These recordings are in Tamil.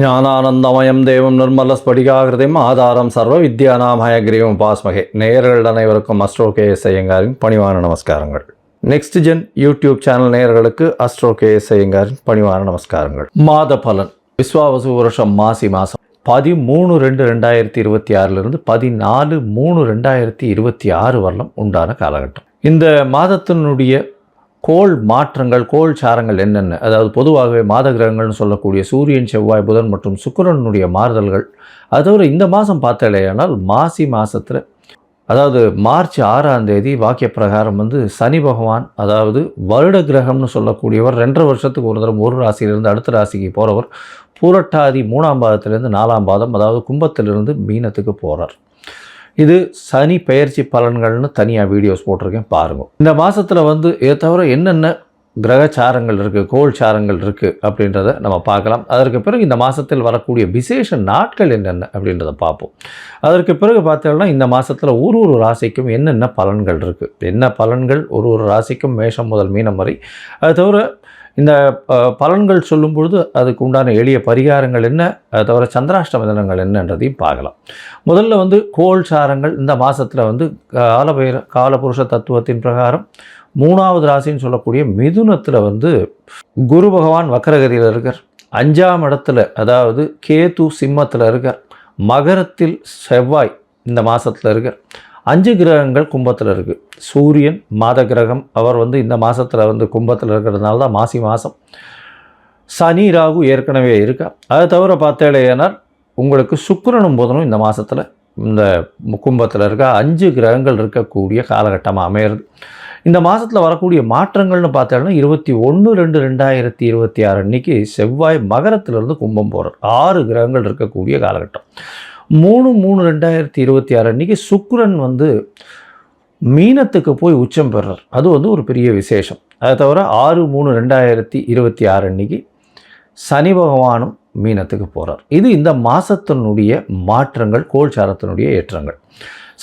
ஞானானந்தமயம் தேவம் நிர்மல ஸ்படிகாகிருதியும் ஆதாரம் சர்வ வித்யானாமய கிரீவம் பாஸ்மகே நேயர்கள் அனைவருக்கும் அஸ்ட்ரோ கேஎஸ் ஐயங்காரின் பணிவான நமஸ்காரங்கள். நெக்ஸ்ட் ஜென் யூடியூப் சேனல் நேயர்களுக்கு அஸ்ட்ரோ கேஎஸ் ஐயங்காரின் பணிவான நமஸ்காரங்கள். மாத பலன். விஸ்வாவசு வருஷம் மாசி மாதம் பதிமூணு ரெண்டு ரெண்டாயிரத்தி இருபத்தி ஆறிலிருந்து பதினாலு மூணு ரெண்டாயிரத்தி இருபத்தி ஆறு வரலாம் உண்டான காலகட்டம். இந்த மாதத்தினுடைய கோள் மாற்றங்கள் கோள் சாரங்கள் என்னென்ன? அதாவது பொதுவாகவே மாத கிரகங்கள்னு சொல்லக்கூடிய சூரியன் செவ்வாய் புதன் மற்றும் சுக்கரனுடைய மாறுதல்கள். அது தவிர இந்த மாதம் பார்த்தாலேயானால் மாசி மாதத்தில் அதாவது மார்ச் ஆறாம் தேதி வாக்கிய பிரகாரம் வந்து சனி பகவான் அதாவது வருட கிரகம்னு சொல்லக்கூடியவர் ரெண்டரை வருஷத்துக்கு ஒரு தரம் ஒரு ராசியிலிருந்து அடுத்த ராசிக்கு போகிறவர் பூரட்டாதி மூணாம் பாதத்திலேருந்து நாலாம் பாதம் அதாவது கும்பத்திலிருந்து மீனத்துக்கு போகிறார் இது சனி பெயர்ச்சி பலன்கள்னு தனியாக வீடியோஸ் போட்டிருக்கேன் பாருங்கள் இந்த மாதத்தில் வந்து இதை தவிர என்னென்ன கிரகச்சாரங்கள் இருக்குது கோள் சாரங்கள் இருக்குது அப்படின்றத நம்ம பார்க்கலாம். அதற்கு பிறகு இந்த மாதத்தில் வரக்கூடிய விசேஷ நாட்கள் என்னென்ன அப்படின்றத பார்ப்போம். அதற்கு பிறகு பார்த்தோம்னா இந்த மாதத்தில் ஒரு ஒரு ராசிக்கும் என்னென்ன பலன்கள் இருக்குது என்ன பலன்கள்? ஒரு ஒரு ராசிக்கும் மேஷம் முதல் மீனம் வரை. அது தவிர இந்த பலன்கள் சொல்லும் பொழுது அதுக்கு உண்டான எளிய பரிகாரங்கள் என்ன? தவிர சந்திராஷ்டம தினங்கள் என்னன்றதையும் பார்க்கலாம். முதல்ல வந்து கோள் சாரங்கள் இந்த மாதத்தில் வந்து காலபைர காலபுருஷ தத்துவத்தின் பிரகாரம் மூணாவது ராசின்னு சொல்லக்கூடிய மிதுனத்தில் வந்து குரு பகவான் வக்கரகதியில் இருக்கார். அஞ்சாம் இடத்துல அதாவது கேது சிம்மத்தில் இருக்கார். மகரத்தில் செவ்வாய் இந்த மாதத்தில் இருக்கார். அஞ்சு கிரகங்கள் கும்பத்தில் இருக்குது சூரியன் மாத கிரகம் அவர் வந்து இந்த மாதத்தில் வந்து கும்பத்தில் இருக்கிறதுனால தான் மாசி மாதம் சனி ராகு ஏற்கனவே இருக்கா. அதை தவிர பார்த்தேலையனர் உங்களுக்கு சுக்கரனும் புதனும் இந்த மாதத்தில் இந்த கும்பத்தில் இருக்க அஞ்சு கிரகங்கள் இருக்கக்கூடிய காலகட்டமாக அமையிறது. இந்த மாதத்தில் வரக்கூடிய மாற்றங்கள்னு பார்த்தோம்னா இருபத்தி ஒன்று ரெண்டு ரெண்டாயிரத்தி இருபத்தி ஆறு அன்னைக்கு செவ்வாய் மகரத்திலிருந்து கும்பம் போகிறார் ஆறு கிரகங்கள் இருக்கக்கூடிய காலகட்டம். மூணு மூணு ரெண்டாயிரத்தி இருபத்தி ஆறு அன்னைக்கு சுக்ரன் வந்து மீனத்துக்கு போய் உச்சம் பெறுறார் அது வந்து ஒரு பெரிய விசேஷம். அதை தவிர ஆறு மூணு ரெண்டாயிரத்தி இருபத்தி ஆறு அன்னைக்கு சனி பகவானும் மீனத்துக்கு போகிறார் இது இந்த மாதத்தினுடைய மாற்றங்கள் கோல்சாரத்தினுடைய ஏற்றங்கள்.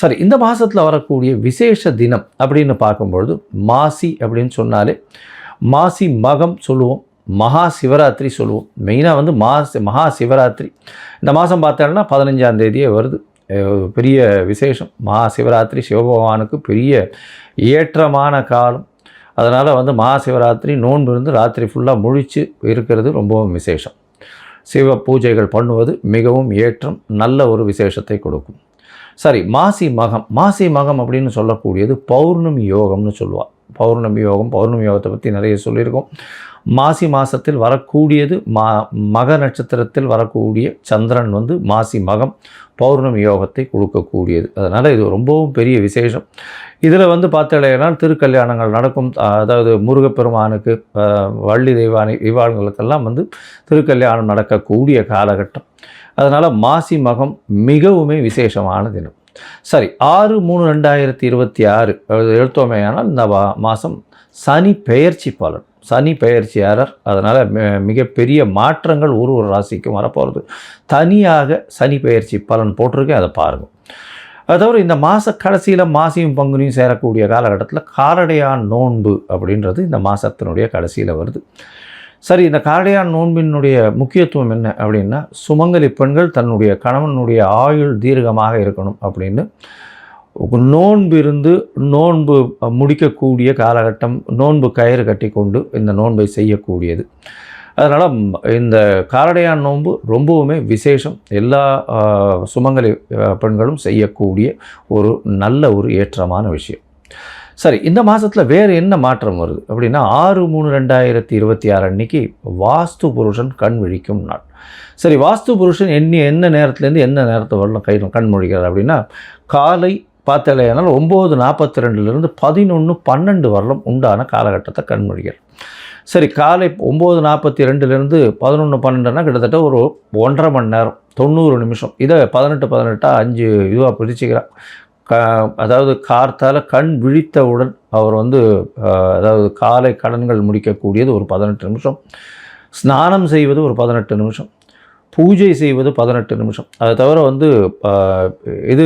சரி இந்த மாதத்தில் வரக்கூடிய விசேஷ தினம் அப்படின்னு பார்க்கும்பொழுது மாசி அப்படின்னு சொன்னாலே மாசி மகம் சொல்லுவோம். மகா சிவராத்திரி சொல்லுவோம் மெயினாக வந்து மாசி மகா சிவராத்திரி இந்த மாதம் பார்த்தோம்னா பதினஞ்சாம் தேதியே வருது. பெரிய விசேஷம். மகா சிவராத்திரி சிவபகவானுக்கு பெரிய ஏற்றமான காலம். அதனால் வந்து மகா சிவராத்திரி நோன்பு இருந்து ராத்திரி ஃபுல்லாக முழிச்சு இருக்கிறது ரொம்பவும் விசேஷம். சிவ பூஜைகள் பண்ணுவது மிகவும் ஏற்றம் நல்ல ஒரு விசேஷத்தை கொடுக்கும். சரி மாசி மகம். மாசி மகம் அப்படின்னு சொல்லக்கூடியது பௌர்ணமி யோகம்னு சொல்லுவாள் பௌர்ணமி யோகம் பௌர்ணமி யோகத்தை பற்றி நிறைய சொல்லியிருக்கோம். மாசி மாதத்தில் வரக்கூடியது மா மக நட்சத்திரத்தில் வரக்கூடிய சந்திரன் வந்து மாசி மகம் பௌர்ணமி யோகத்தை கொடுக்கக்கூடியது. அதனால் இது ரொம்பவும் பெரிய விசேஷம். இதில் வந்து பார்த்தாலேனால் திருக்கல்யாணங்கள் நடக்கும். அதாவது முருகப்பெருமானுக்கு வள்ளி தெய்வானி தெய்வான்களுக்கெல்லாம் வந்து திருக்கல்யாணம் நடக்கக்கூடிய காலகட்டம். அதனால் மாசி மகம் மிகவுமே விசேஷமான தினம். சரி ஆறு மூணு ரெண்டாயிரத்தி இருபத்தி ஆறு எழுத்தோமையானால் இந்த மாதம் சனி பெயர்ச்சி பலன். சனி பெயர்ச்சியாரர் அதனால் மிகப்பெரிய மாற்றங்கள் ஒரு ஒரு ராசிக்கும் வரப்போகிறது தனியாக சனி பெயர்ச்சி பலன் போட்டிருக்கேன் அதை பாருங்கள் அது தவிர இந்த மாத கடைசியில் மாசியும் பங்குனியும் சேரக்கூடிய காலகட்டத்தில் காரடையான் நோன்பு அப்படின்றது இந்த மாதத்தினுடைய கடைசியில் வருது. சரி இந்த காரடையான் நோன்பினுடைய முக்கியத்துவம் என்ன அப்படின்னா சுமங்கலி பெண்கள் தன்னுடைய கணவனுடைய ஆயுள் தீர்க்கமாக இருக்கணும் அப்படின்னு. நோன்பு இருந்து நோன்பு முடிக்கக்கூடிய காலகட்டம் நோன்பு கயிறு கட்டி கொண்டு இந்த நோன்பை செய்யக்கூடியது. அதனால் இந்த காரடையான் நோன்பு ரொம்பவுமே விசேஷம். எல்லா சுமங்கலி பெண்களும் செய்யக்கூடிய ஒரு நல்ல ஒரு ஏற்றமான விஷயம். சரி இந்த மாதத்தில் வேறு என்ன மாற்றம் வருது? அப்படின்னா ஆறு மூணு ரெண்டாயிரத்தி இருபத்தி ஆறு அன்னைக்கு வாஸ்து புருஷன் கண் விழிக்கும் நாள். சரி வாஸ்து புருஷன் எண்ணி என்ன நேரத்துலேருந்து என்ன நேரத்தை வரலாம் கை கண் முழிக்கிறார் அப்படின்னா காலை பார்த்தாலேனால் ஒம்பது நாற்பத்தி ரெண்டுலேருந்து பதினொன்று பன்னெண்டு வரலும் உண்டான காலகட்டத்தை கண்மொழிகள் சரி காலை ஒம்பது நாற்பத்தி ரெண்டுலேருந்து பதினொன்று பன்னெண்டுனா கிட்டத்தட்ட ஒரு ஒன்றரை மணி நேரம் தொண்ணூறு நிமிஷம். இதை பதினெட்டு பதினெட்டாக அஞ்சு இதுவாக பிரிச்சுக்கிறான் க அதாவது கார்த்தால கண் விழித்தவுடன் அவர் வந்து அதாவது காலை கடன்கள் முடிக்கக்கூடியது ஒரு பதினெட்டு நிமிஷம். ஸ்நானம் செய்வது ஒரு பதினெட்டு நிமிஷம். பூஜை செய்வது பதினெட்டு நிமிஷம். அதை தவிர வந்து இது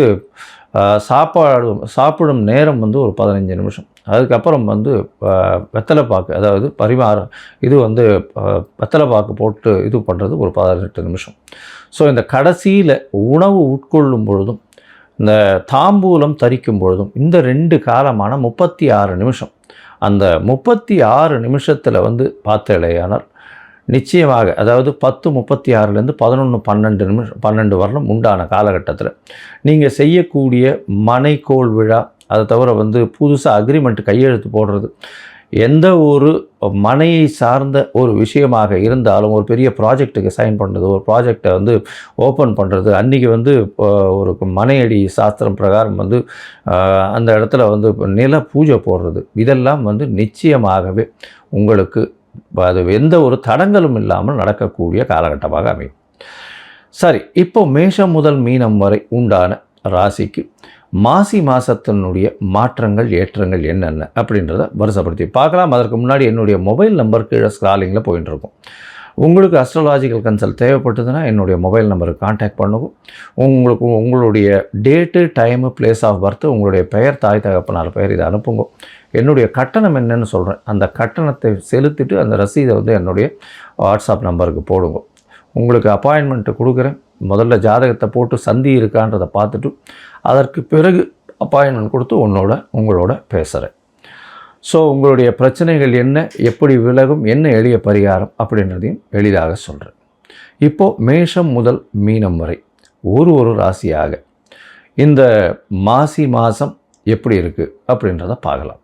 சாப்பாடு சாப்பிடும் நேரம் வந்து ஒரு பதினஞ்சு நிமிஷம். அதுக்கப்புறம் வந்து அஹ், வெத்தலைப்பாக்கு அதாவது பரிமாறம் இது வந்து அஹ், வெத்தலைப்பாக்கு போட்டு இது பண்ணுறது ஒரு பதினெட்டு நிமிஷம். ஸோ இந்த கடைசியில் உணவு உட்கொள்ளும் பொழுதும் இந்த தாம்பூலம் தரிக்கும் பொழுதும் இந்த ரெண்டு காலமான முப்பத்தி ஆறு நிமிஷம் அந்த முப்பத்தி ஆறு நிமிஷத்தில் வந்து பார்த்தலையானால் நிச்சயமாக அதாவது பத்து முப்பத்தி ஆறுலேருந்து பதினொன்று பன்னெண்டு நிமிஷம் பன்னெண்டு வரலும் உண்டான காலகட்டத்தில் நீங்கள் செய்யக்கூடிய மனைக்கோள் விழா அதை தவிர வந்து புதுசாக அக்ரிமெண்ட் கையெழுத்து போடுறது எந்த ஒரு மனையை சார்ந்த ஒரு விஷயமாக இருந்தாலும் ஒரு பெரிய ப்ராஜெக்ட்டுக்கு சைன் பண்ணுறது ஒரு ப்ராஜெக்டை வந்து ஓப்பன் பண்ணுறது அன்றைக்கி வந்து ஒரு மனையடி சாஸ்திரம் பிரகாரம் வந்து அந்த இடத்துல வந்து நில பூஜை போடுறது இதெல்லாம் வந்து நிச்சயமாகவே உங்களுக்கு அது எந்த ஒரு தடங்களும் இல்லாமல் நடக்கக்கூடிய காலகட்டமாக அமையும். சரி இப்போ மேஷம் முதல் மீனம் வரை உண்டான ராசிக்கு மாசி மாதத்தினுடைய மாற்றங்கள் ஏற்றங்கள் என்னென்ன அப்படின்றத வருஷப்படுத்தி பார்க்கலாம். அதற்கு முன்னாடி என்னுடைய மொபைல் நம்பர் கீழே ஸ்க்ராலிங்கில் போயிட்டு இருக்கும். உங்களுக்கு அஸ்ட்ராலாஜிக்கல் கன்சல்ட் தேவைப்பட்டதுன்னா என்னுடைய மொபைல் நம்பருக்கு காண்டாக்ட் பண்ணுவோம் உங்களுக்கு உங்களுடைய date time place of birth உங்களுடைய பெயர் தாய் தகப்பனார் பெயர் இதை அனுப்புங்க. என்னுடைய கட்டணம் என்னன்னு சொல்கிறேன் அந்த கட்டணத்தை செலுத்திட்டு அந்த ரசீதை வந்து என்னுடைய வாட்ஸ்அப் நம்பருக்கு போடுங்க. உங்களுக்கு அப்பாயின்மெண்ட்டு கொடுக்குறேன். முதல்ல ஜாதகத்தை போட்டு சந்தி இருக்கான்றதை பார்த்துட்டு அதற்கு பிறகு அப்பாயின்மெண்ட் கொடுத்து உன்னோட உங்களோட பேசுகிறேன் ஸோ உங்களுடைய பிரச்சனைகள் என்ன எப்படி விலகும் என்ன எளிய பரிகாரம் அப்படின்றதையும் எளிதாக சொல்கிறேன் இப்போது மேஷம் முதல் மீனம் வரை ஒரு ஒரு ராசியாக இந்த மாசி மாதம் எப்படி இருக்குது அப்படின்றத பார்க்கலாம்.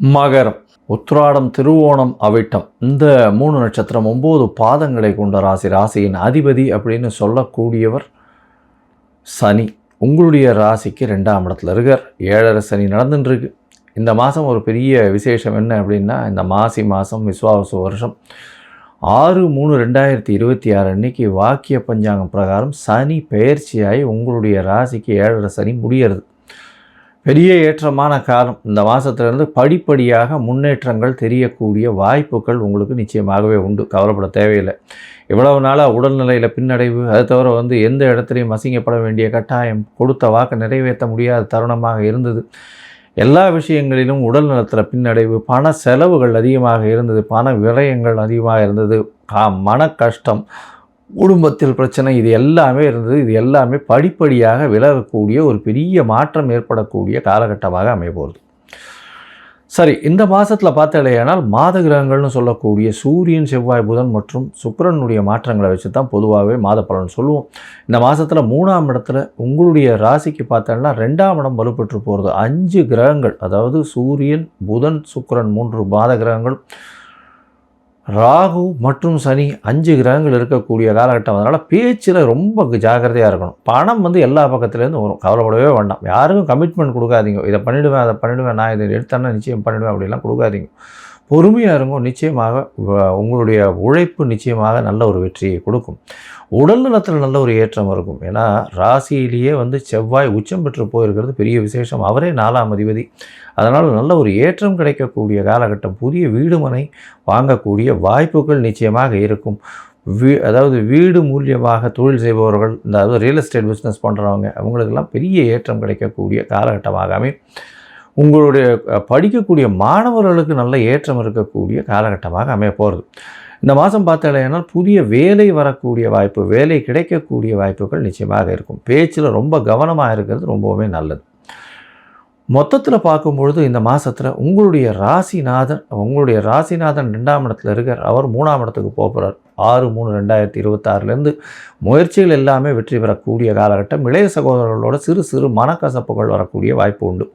மகரம். உத்ராடம் திருவோணம் அவிட்டம். இந்த மூணு நட்சத்திரம் ஒம்பது பாதங்களை கொண்ட ராசி. ராசியின் அதிபதி அப்படின்னு சொல்லக்கூடியவர் சனி. உங்களுடைய ராசிக்கு ரெண்டாம் இடத்துல இருக்கார். ஏழரை சனி நடந்துட்டுருக்கு இந்த மாதம் ஒரு பெரிய விசேஷம் என்ன அப்படின்னா இந்த மாசி மாதம் விஸ்வாவசு வருஷம். ஆறு மூணு ரெண்டாயிரத்தி இருபத்தி ஆறு அன்னைக்கு வாக்கிய பஞ்சாங்கம் பிரகாரம் சனி பெயர்ச்சியாகி உங்களுடைய ராசிக்கு ஏழரை சனி முடியறது. பெரிய ஏற்றமான காலம். இந்த மாதத்துலேருந்து படிப்படியாக முன்னேற்றங்கள் தெரியக்கூடிய வாய்ப்புகள் உங்களுக்கு நிச்சயமாகவே உண்டு. கவலைப்பட தேவையில்லை. இவ்வளவு நாளாக உடல்நிலையில் பின்னடைவு அதை தவிர வந்து எந்த இடத்துலையும் அசிங்கப்பட வேண்டிய கட்டாயம் கொடுத்த வாக்கை நிறைவேற்ற முடியாத தருணமாக இருந்தது. எல்லா விஷயங்களிலும் உடல் நலத்தில் பின்னடைவு பண செலவுகள் அதிகமாக இருந்தது பண விரயங்கள் அதிகமாக இருந்தது கா மன கஷ்டம் குடும்பத்தில் பிரச்சனை இது எல்லாமே இருந்தது. இது எல்லாமே படிப்படியாக விலகக்கூடிய ஒரு பெரிய மாற்றம் ஏற்படக்கூடிய காலகட்டமாக அமையப்போகுது. சரி இந்த மாதத்தில் பார்த்தாலேயானால் மாத கிரகங்கள்னு சொல்லக்கூடிய சூரியன் செவ்வாய் புதன் மற்றும் சுக்கரனுடைய மாற்றங்களை வச்சு தான் பொதுவாகவே மாத பலன் சொல்லுவோம். இந்த மாதத்தில் மூணாம் இடத்துல உங்களுடைய ராசிக்கு பார்த்தோன்னா ரெண்டாம் இடம் வலுப்பெற்று போகிறது அஞ்சு கிரகங்கள் அதாவது சூரியன் புதன் சுக்கிரன் மூன்று மாத கிரகங்கள் ராகு மற்றும் சனி அஞ்சு கிரகங்கள் இருக்கக்கூடிய காலகட்டம். அதனால் பேச்சில் ரொம்ப ஜாக்கிரதையாக இருக்கணும். பணம் வந்து எல்லா பக்கத்துலேருந்து வரும். கவலைப்படவே வேண்டாம். யாருக்கும் கமிட்மெண்ட் கொடுக்காதீங்க. இதை பண்ணிவிடுவேன் அதை பண்ணிவிடுவேன் நான் இதை எடுத்தேன்னா நிச்சயம் பண்ணிவிடுவேன் அப்படிலாம் கொடுக்காதீங்க. பொறுமையாக இருங்க நிச்சயமாக உங்களுடைய உழைப்பு நிச்சயமாக நல்ல ஒரு வெற்றியை கொடுக்கும். உடல் நலத்தில் நல்ல ஒரு ஏற்றம் இருக்கும். ஏன்னா ராசியிலேயே வந்து செவ்வாய் உச்சம் பெற்று போயிருக்கிறது பெரிய விசேஷம். அவரே நாலாம் அதிபதி. அதனால் நல்ல ஒரு ஏற்றம் கிடைக்கக்கூடிய காலகட்டம். புதிய வீடு மனை வாங்கக்கூடிய வாய்ப்புகள் நிச்சயமாக இருக்கும். வீ அதாவது வீடு மூலியமாக தொழில் செய்பவர்கள் இந்த அதாவது ரியல் எஸ்டேட் பிஸ்னஸ் பண்ணுறவங்க அவங்களுக்கெல்லாம் பெரிய ஏற்றம் கிடைக்கக்கூடிய காலகட்டமாக அமையும். உங்களுடைய படிக்கக்கூடிய மாணவர்களுக்கு நல்ல ஏற்றம் இருக்கக்கூடிய காலகட்டமாக அமைய போகிறது இந்த மாதம் பார்த்தாலேனால் புதிய வேலை வரக்கூடிய வாய்ப்பு வேலை கிடைக்கக்கூடிய வாய்ப்புகள் நிச்சயமாக இருக்கும். பேச்சில் ரொம்ப கவனமாக இருக்கிறது ரொம்பவுமே நல்லது. மொத்தத்தில் பார்க்கும்பொழுது இந்த மாதத்தில் உங்களுடைய ராசிநாதன் உங்களுடைய ராசிநாதன் ரெண்டாம் இடத்துல இருக்கார். அவர் மூணாம் இடத்துக்கு போக போகிறார் ஆறு மூணு ரெண்டாயிரத்தி இருபத்தாறுலேருந்து முயற்சிகள் எல்லாமே வெற்றி பெறக்கூடிய காலகட்டம். இளைய சகோதரர்களோட சிறு சிறு மனக்கசப்புகள் வரக்கூடிய வாய்ப்பு உண்டு.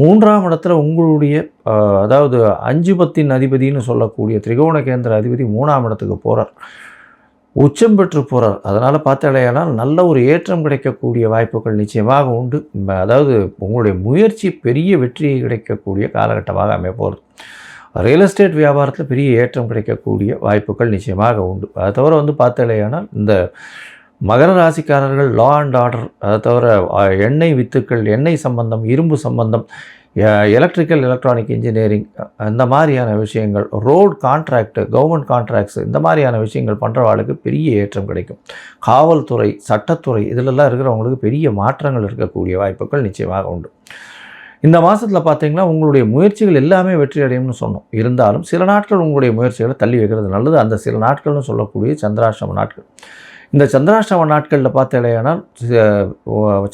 மூன்றாம் இடத்துல உங்களுடைய அதாவது அஞ்சு பத்தின் அதிபதினு சொல்லக்கூடிய திரிகோண கேந்திர அதிபதி மூணாம் இடத்துக்கு போகிறார் உச்சம் பெற்று போகிறார் அதனால் பார்த்தாலேயானால் நல்ல ஒரு ஏற்றம் கிடைக்கக்கூடிய வாய்ப்புகள் நிச்சயமாக உண்டு. அதாவது உங்களுடைய முயற்சி பெரிய வெற்றியை கிடைக்கக்கூடிய காலகட்டமாக அமைப்போகிறது ரியல் எஸ்டேட் வியாபாரத்தில் பெரிய ஏற்றம் கிடைக்கக்கூடிய வாய்ப்புகள் நிச்சயமாக உண்டு. அதை தவிர வந்து பார்த்தாலேயானால் இந்த மகர ராசிக்காரர்கள் லா அண்ட் ஆர்டர் அதை தவிர எண்ணெய் வித்துக்கள் எண்ணெய் சம்பந்தம் இரும்பு சம்பந்தம் எலக்ட்ரிக்கல் எலக்ட்ரானிக் இன்ஜினியரிங் இந்த மாதிரியான விஷயங்கள் ரோட் கான்ட்ராக்ட் கவர்மெண்ட் கான்ட்ராக்ட்ஸ் இந்த மாதிரியான விஷயங்கள் பண்ணுறவாளுக்கு பெரிய ஏற்றம் கிடைக்கும். காவல்துறை சட்டத்துறை இதிலெல்லாம் இருக்கிறவங்களுக்கு பெரிய மாற்றங்கள் இருக்கக்கூடிய வாய்ப்புகள் நிச்சயமாக உண்டு. இந்த மாதத்தில் பார்த்தீங்கன்னா உங்களுடைய முயற்சிகள் எல்லாமே வெற்றி அடையும்னு சொன்னோம். இருந்தாலும் சில நாட்கள் உங்களுடைய முயற்சிகளை தள்ளி வைக்கிறது நல்லது. அந்த சில நாட்கள்னு சொல்லக்கூடிய சந்திராஷ்டம நாட்கள். இந்த சந்திராஷ்டம நாட்களில் பார்த்தீங்கன்னா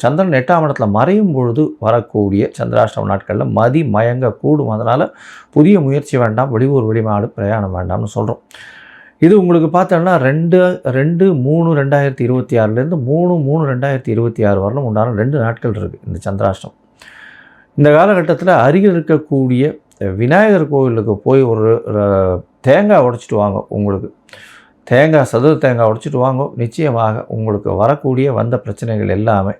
சந்திரன் எட்டாம் இடத்துல மறையும் பொழுது வரக்கூடிய சந்திராஷ்டம நாட்களில் மதி மயங்க கூடும். அதனால் புதிய முயற்சி வேண்டாம் வெளியூர் வெளிநாடு பிரயாணம் வேண்டாம்னு சொல்கிறோம் இது உங்களுக்கு பார்த்தோன்னா ரெண்டு ரெண்டு மூணு ரெண்டாயிரத்தி இருபத்தி ஆறுலேருந்து மூணு மூணு ரெண்டாயிரத்தி இருபத்தி ஆறு வரலும் உண்டான ரெண்டு நாட்கள் இருக்குது இந்த சந்திராஷ்டம் இந்த காலகட்டத்தில் அருகில் இருக்கக்கூடிய விநாயகர் கோவிலுக்கு போய் ஒரு தேங்காய் உடைச்சிட்டு வாங்க உங்களுக்கு. தேங்காய் சதுர தேங்காய் உடைச்சிட்டு வாங்க. நிச்சயமாக உங்களுக்கு வரக்கூடிய வந்த பிரச்சனைகள் எல்லாமே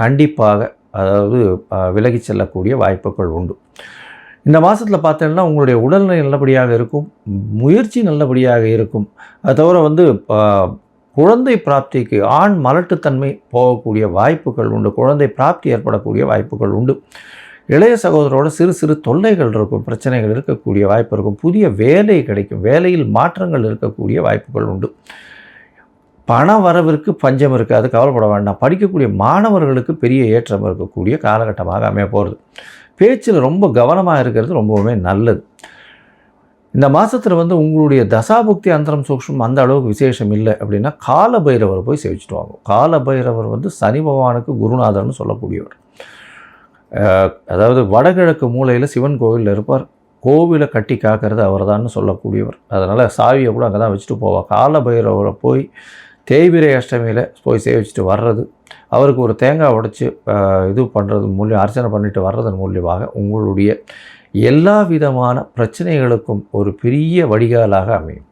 கண்டிப்பாக அதாவது விலகி விலகிச் செல்லக்கூடிய வாய்ப்புகள் உண்டு. இந்த மாதத்தில் பார்த்தீங்கன்னா உங்களுடைய உடல்நிலை நல்லபடியாக இருக்கும் முயற்சி நல்லபடியாக இருக்கும். அது தவிர வந்து குழந்தை பிராப்திக்கு ஆண் மலட்டுத்தன்மை போகக்கூடிய வாய்ப்புகள் உண்டு. குழந்தை பிராப்தி ஏற்படக்கூடிய வாய்ப்புகள் உண்டு. இளைய சகோதரோட சிறு சிறு தொல்லைகள் இருக்கும் பிரச்சனைகள் இருக்கக்கூடிய வாய்ப்பு இருக்கும் புதிய வேலை கிடைக்கும் வேலையில் மாற்றங்கள் இருக்கக்கூடிய வாய்ப்புகள் உண்டு. பண வரவிற்கு பஞ்சம் இருக்காது கவலைப்பட வேண்டாம். படிக்கக்கூடிய மாணவர்களுக்கு பெரிய ஏற்றம் இருக்கக்கூடிய காலகட்டமாக அமைய போகிறது பேச்சில் ரொம்ப கவனமாக இருக்கிறது ரொம்பவுமே நல்லது. இந்த மாதத்தில் வந்து உங்களுடைய தசாபுக்தி அந்தரம் சூக்ஷம் அந்த அளவுக்கு விசேஷம் இல்லை அப்படின்னா கால பைரவர் போய் சேவிச்சுட்டு வாங்க. கால பைரவர் வந்து சனி பகவானுக்கு குருநாதர்னு சொல்லக்கூடியவர். அதாவது வடகிழக்கு மூலையில் சிவன் கோவிலில் இருப்பார். கோவிலை கட்டி காக்கிறது அவர் சொல்லக்கூடியவர். அதனால் சாவியை கூட அங்கே தான் வச்சுட்டு போவார். கால பைரவரை போய் தேய்பிரை அஷ்டமியில் போய் சேவிச்சுட்டு வர்றது. அவருக்கு ஒரு தேங்காய் உடைச்சி இது பண்ணுறது மூலியம் அர்ச்சனை பண்ணிட்டு வர்றதன் மூலியமாக உங்களுடைய எல்லா விதமான பிரச்சனைகளுக்கும் ஒரு பெரிய வடிகாலாக அமையும்.